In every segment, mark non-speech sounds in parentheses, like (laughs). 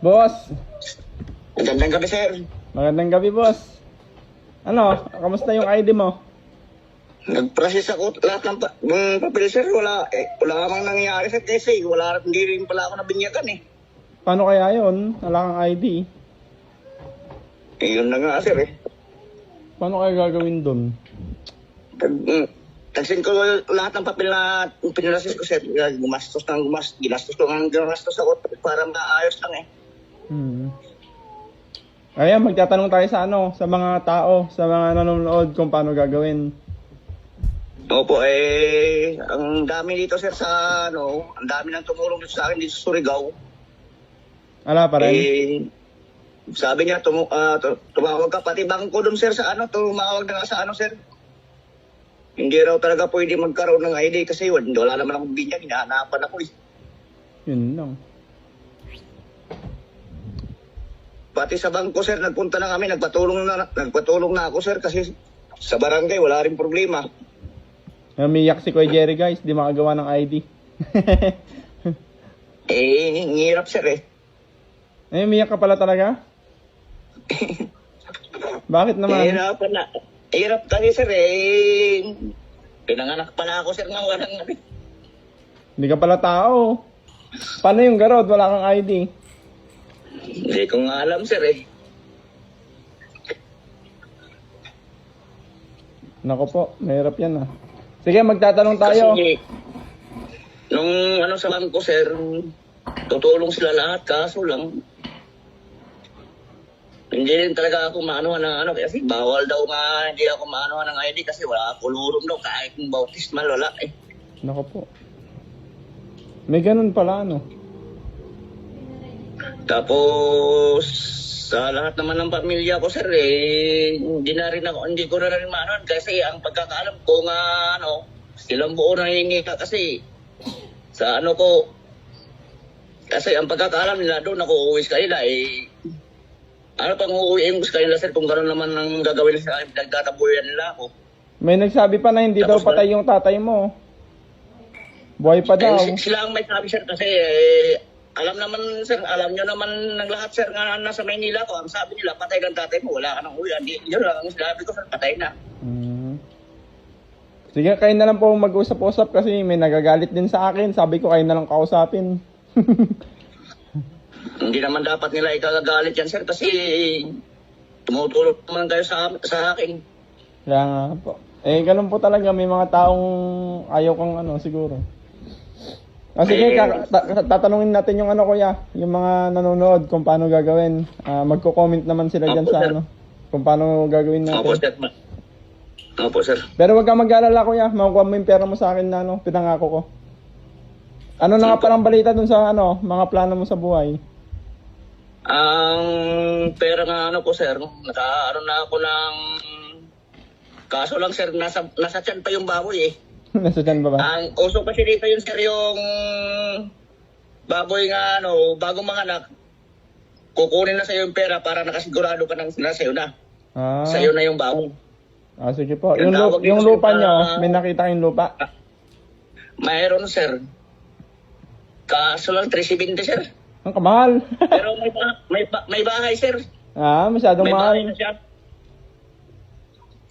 Boss, Magandang gabi, sir. magandang gabi, boss. Ano, kamusta yung ID mo? Nag-process ako lahat ng pa- ng papel, sir. Wala, eh, wala namang nangyayari sa kasi. Wala, hindi rin pala ako nabinyagan eh. Paano kaya yon? Wala kang ID. Eh, yun na nga, sir eh. Paano kaya gagawin dun? Tag, mm, tagsin ko lahat ng papel na pinrasis ko, sir. Gumastos ng gumastos. Ginastos ko ng ginastos ako para maayos lang eh. Hmm. Ayan, magtatanong tayo sa ano, sa mga tao, sa mga nanonood kung paano gagawin. Opo, eh, ang dami dito, sir, sa ano, ang dami nang tumulong dito sa akin dito sa Surigao. Wala pa rin. Eh, sabi niya, tumu tu- tumawag ka, pati bangko doon, sir, sa ano, tumawag na nga sa ano, sir. Hindi raw talaga pwede magkaroon ng ID kasi wala, naman akong binyag, hinahanapan ako eh. Yun lang. Pati sa bangko, sir, nagpunta na kami, nagpatulong na, nagpatulong na ako, sir, kasi sa barangay, wala rin problema. Namiyak si Kuya Jerry guys, di makagawa ng ID. (laughs) Eh, ang hirap, sir, eh. eh, umiyak ka pala talaga? (laughs) Bakit Eh, naman? hirapan na. Hirap kasi, sir, eh. Pinanganak pala ako, sir, ng walang. Hindi ka pala tao. Paano yung garod? Wala kang ID. Hindi ko nga alam, sir, eh. Nako po, mahirap yan ah. Sige, magtatanong tayo. Kasi, nung ano sa bangko, sir, tutulong sila lahat, kaso lang, hindi rin talaga ako maanuhan ng ano, kasi bawal daw nga hindi ako maanuhan ng ID kasi wala ako daw, kahit yung bautismal, wala eh. Nako po. May ganun pala ano. Tapos, sa lahat naman ng pamilya ko, sir, eh, hindi na rin ako, hindi ko na rin maanuhan kasi ang pagkakaalam ko nga, ano, silang buo na hihingi ka kasi sa ano ko, kasi ang pagkakaalam nila doon ako uuwi sa kanila, eh, ano pang uuwiin ko sa kanila, sir, kung gano'n naman ang gagawin sa akin, nagtatabuyan nila ako. May nagsabi pa na hindi daw Tapos patay yung tatay mo. Buhay pa daw. Eh, sila ang may sabi, sir, kasi eh, alam naman, sir, alam nyo naman ng lahat, sir, nga nasa Maynila ko, ang sabi nila, patay kang tatay mo, wala ka nang uwi. Hindi, yun lang ang sinabi ko, sir, patay na. Mm. Sige, kayo na lang po mag-usap-usap kasi may nagagalit din sa akin. Sabi ko kayo na lang kausapin. (laughs) Hindi naman dapat nila ikagagalit yan, sir, kasi tumutulong naman kayo sa, sa akin. Kaya nga po. Eh, ganun po talaga. May mga taong ayaw kang ano, siguro. Ah, sige, Eh, kaka- ta- tatanungin natin yung ano kuya, yung mga nanonood kung paano gagawin. Ah, magko-comment naman sila dyan Opo, sa sir. ano, kung paano gagawin Opo, natin. sir. ma- Opo, sir. Pero wag kang mag-alala kuya, makukuha mo yung pera mo sa akin na ano, pinangako ko. Ano na nga parang balita dun sa ano, mga plano mo sa buhay? Ang pera nga ano po, sir, nakaroon na ako ng... Kaso lang, sir, nasa, nasa tiyan pa yung baboy eh. (laughs) Nasa dyan ba ba? Ang uso kasi dito yun, sir, yung baboy nga, ano, bagong mga anak, kukunin na sa'yo yung pera para nakasigurado ka ng na sa'yo na. Ah, Sa'yo na yung baboy. ah sige po. Yung Yung, lu- tawag dito yung sa- lupa nyo, may nakita kayong lupa? Mayroon, sir. Kaso lang, 370, sir. Ang kamahal. (laughs) Pero may, ba- may, ba- may bahay, sir. ah, masyadong May mahal. bahay na siya.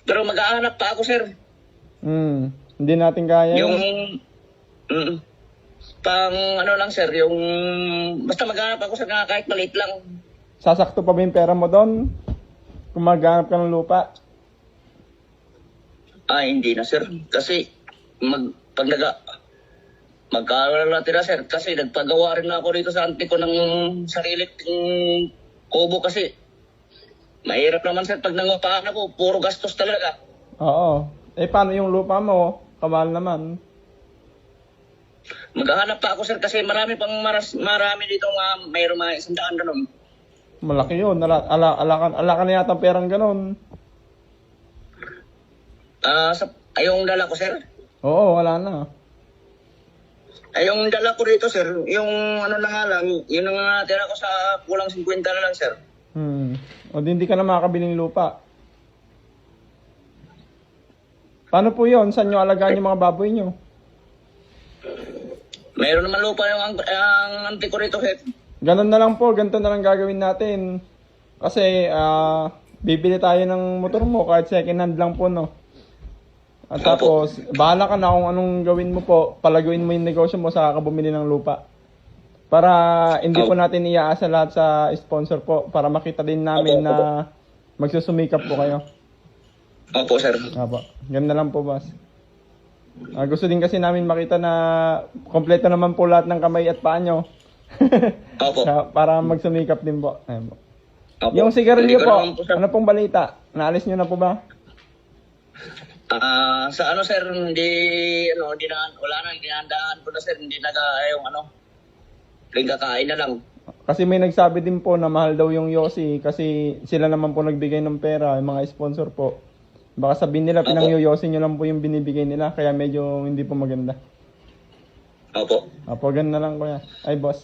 Pero mag-aanap pa ako, sir. Hmm, hindi natin kaya Yung... yun. Mm, pang ano lang, sir, yung... Basta mag-aanap ako, nga kahit maliit lang. Sasakto pa ba yung pera mo doon? Kung maghanap ka ng lupa? Ah, hindi na, sir. Kasi, mag, pag naga, magkaroon na natira, sir. Kasi nagpagawa rin na ako dito sa auntie ko ng sarili kong kubo kasi mahirap naman, sir. Pag nangupahan ako, puro gastos talaga. Oo. Eh, paano yung lupa mo? Kamahal naman. Maghahanap pa ako, sir, kasi marami pang maras, marami dito nga mayroong mga isang daan ganun. Malaki yun. Ala, ala, ala, ala, ala ka na yata ang perang ganun. Ah, sa, ay, yung dala ko, sir. Oo, wala na. Ay, yung dala ko dito, sir, yung ano na nga lang, yun ang natira ko sa kulang 50 na lang, sir. Hmm. O di hindi ka na makakabiling lupa. Paano po yun? Saan nyo alagaan yung mga baboy nyo? Mayroon naman lupa yung ang, ang auntie ko rito, sir. ganun na lang po, ganito na lang gagawin natin. Kasi, ah, bibili tayo ng motor mo kahit second hand lang po, no? At tapos, bahala ka na kung anong gawin mo po, palaguin mo yung negosyo mo sa ka bumili ng lupa. Para hindi po natin iaasa lahat sa sponsor po, para makita din namin na magsusumikap po kayo. Opo, sir. Apo, ganda lang po, boss. Ah, gusto din kasi namin makita na kompleto naman po lahat ng kamay at paa nyo. (laughs) Opo. Sa- para magsumikap din po. Ayan po. Opo. Yung Hindi sigarilyo ko po, naman po, sir. ano pong balita? Naalis nyo na po ba? Ah, sa ano sir, hindi ano, hindi na wala na ginandaan ko na sir, hindi na yung ano. Ring kakain na lang. Kasi may nagsabi din po na mahal daw yung Yossi kasi sila naman po nagbigay ng pera, yung mga sponsor po. Baka sabihin nila Opo. pinangyoyosi nyo lang po yung binibigay nila kaya medyo hindi po maganda. Opo. Apo, ganun na lang kuya. Ay, boss.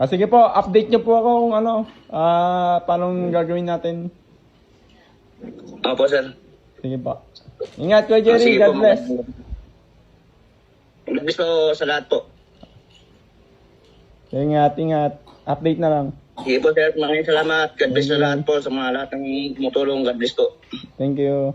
Ah, sige po, update nyo po ako kung ano, ah, paano gagawin natin. Opo sir. Sige po. Ingat Ah, Jerry, sige God po, bless. Bless po sa lahat po. Ingat, ingat. Update na lang. Sige po sir, maraming salamat. God bless sa lahat po sa mga lahat ng tumutulong. God bless po. Thank you.